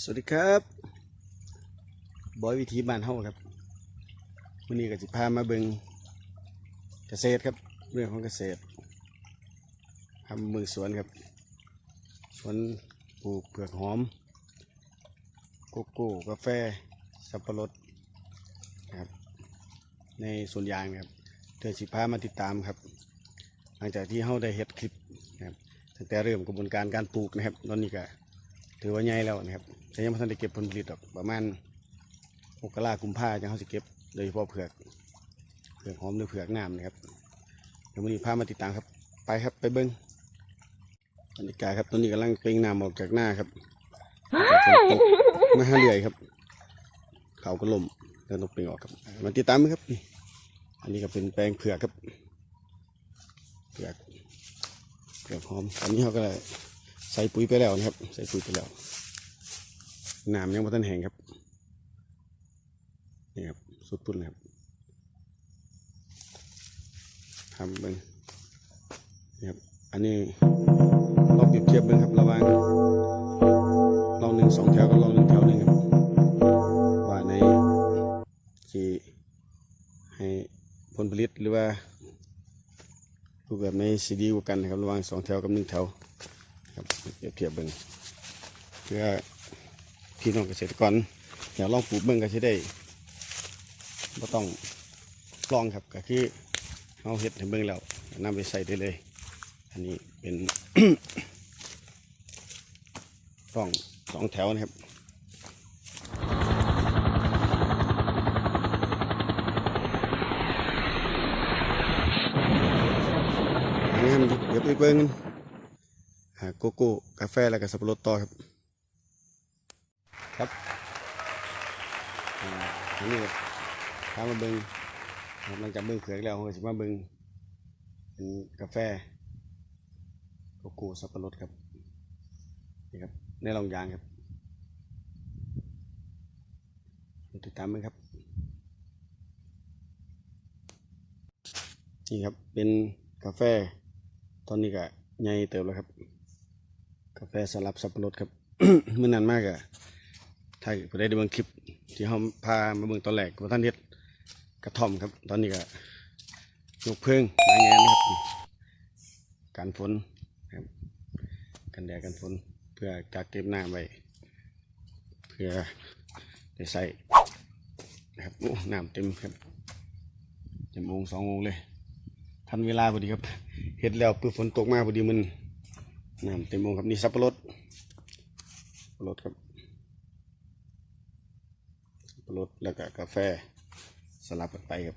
สวัสดีครับบอยวิธีบ้านเฮาครับวันนี้ก็จะพามาเบิงเกษตรครับ เรื่องของเกษตรทำมือสวนครับ สวนปลูกเผือกหอม โกโก้กาแฟ สับปะรดนะครับ ในสวนยางครับเธอสิพามาติดตามครับ หลังจากที่เฮาได้เฮ็ดคลิปนะครับตั้งแต่เริ่มกระบวนการการปลูกนะครับตอนนี้ก็ ถือว่าใหญ่แล้วนะครับแต่ยังไม่ทันได้เก็บผลผลิตหรอกประมาณมกรากุมภาจะเขาสิเก็บโดยเฉพาะเผือกเผือกหอมหรือเผือกน้ำนะครับเดี๋ยววันนี้พามาติดตามครับ ไปครับไปเบิ้งบรรยากาศครับตอนนี้กำลังเปล่งน้ำออกจากหน้าครับจากฝนตกมาหาเรื่อยครับ เขาก็ล่มแล้วต้องเปล่งออกครับมาติดตามไหมครับนี่อันนี้ก็เป็นแปลงเผือกครับเผือกเผือกหอมอันนี้เขาก็เลย ใส่ปุ๋ยไปแล้วนะครับ ใส่ปุ๋ยไปแล้วน้ำยังไม่ทันแห้งครับนี่ครับสุดปุ่นเลยครับทำเบิ้งนี่ครับอันนี้ลองเปรียบเทียบเบิ้งครับระหว่างลองหนึ่งสองแถวกับลองหนึ่งแถวหนึ่งครับว่าในสีให้ผลผลิตหรือว่ารูปแบบในสีดีกว่ากันนะครับระหว่างสองแถวกับหนึ่งแถว ครับเถียบเทียบเบิ่งเพื่อพี่น้องเกษตรกรอยากลองปลูกเบิ่งก็จะได้ไม่ต้องลองครับก็คือเอาเห็ดให้เบิ่งแล้วนำไปใส่ได้เลย อันนี้เป็นร่องสองแถวนะครับอันนี้มันเดี๋ยวไปเบิ่ง โกโก้กาแฟแล้วก็สับปะรดต่อครับ ครับอ่าอันนี้ครับพามาเบิงครับหลังจากเบิงเผือกแล้วเราก็จะมาเบิงเป็นกาแฟโกโก้สับปะรดครับนี่ครับในรองยางครับติดตามไหมครับนี่ครับเป็นกาแฟตอนนี้ก็ใหญ่เติบแล้วครับกาแฟสลับสับปะรดครับเมื่อนานมากอะถ้าผู้ใดได้เบิ่งคลิป ที่เขาพามาเบิ่งตอนแรกว่าท่านเฮ็ดกระท่อมครับ ตอนนี้ก็ยกเพิ่งหลายแงนนะครับการฝนครับกันแดดกันฝนเพื่อกักเก็บน้ำไว้เพื่อได้ใส่นะครับโอ้น้ำเต็มครับเต็มองสององเลยทันเวลาพอดีครับเฮ็ดแล้วปื้ฝนตกมาพอดีมัน น้ำเต็มวงครับนี่สับปะรดสับปะรดครับสับปะรดแล้วก็กาแฟสลับกันไปครับ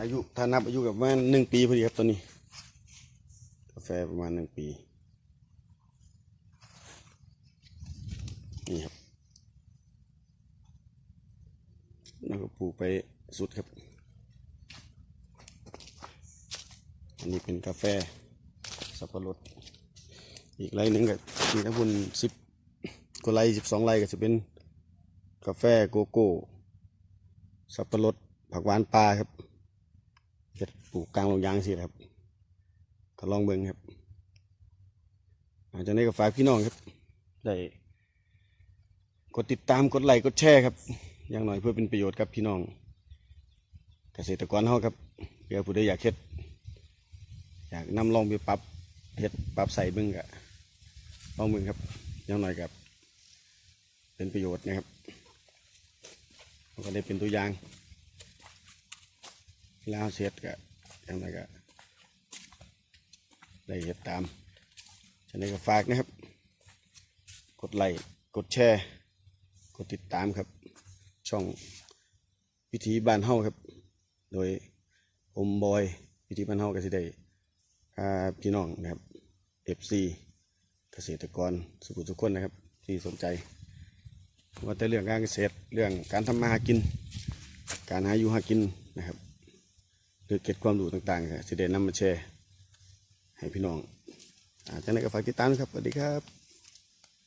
อายุถ้านับอายุกับประมาหนึ่งปีพอดีครับตัวนี้ กาแฟประมาณหนึ่งปีนี่ครับแล้วก็ปลูกไปสุดครับ อั นนี้เป็นกาแฟสับปะรด อีกไรหนึ่งก็มีทั้งคุณสิบกว่าไรสิบสองไรก็จะเป็นกาแฟโกโก้ สับปะรด ผักหวานปลาครับเห็ดปลูกกลางลงยางสิครับก็ลองเบิ่งครับหลังจากนี้ก็ฝากพี่น้องครับได้กดติดตามกดไลค์กดแชร์ครับ อย่างหน่อยเพื่อเป็นประโยชน์กับพี่น้อง เกษตรกรเฮาครับเพื่อผู้ใดอยากเฮ็ดากนำลองไปปรับเฮ็ดปรับใส่บิ่งกะลองเบิ่งครับยังหน่อยกับเป็นประโยชน์นะครับก็ได้เป็นตัวอย่างเวลาเราเสร็จกะยังหน่อยกะได้เฮ็ดตามฉะนั้นก็ฝากนะครับ กดไลค์กดแชร์ กดติดตามครับ ช่องวิธีบ้านเฮาครับ โดยผมบอยวิธีบ้านเฮาก็สิได้ พาพี่น้องนะครับ FC เกษตรกรสุขุทุกคนนะครับ ที่สนใจ ว่าแต่เรื่องการเกษตรเรื่องการทำมาหากิน การหาอยู่หากินนะครับหรือเก็บความรู้ต่างๆสิเดนนำมาแชร์ให้พี่น้องอาจารย์ก็ฝากติดตามนะครับสวัสดีครับ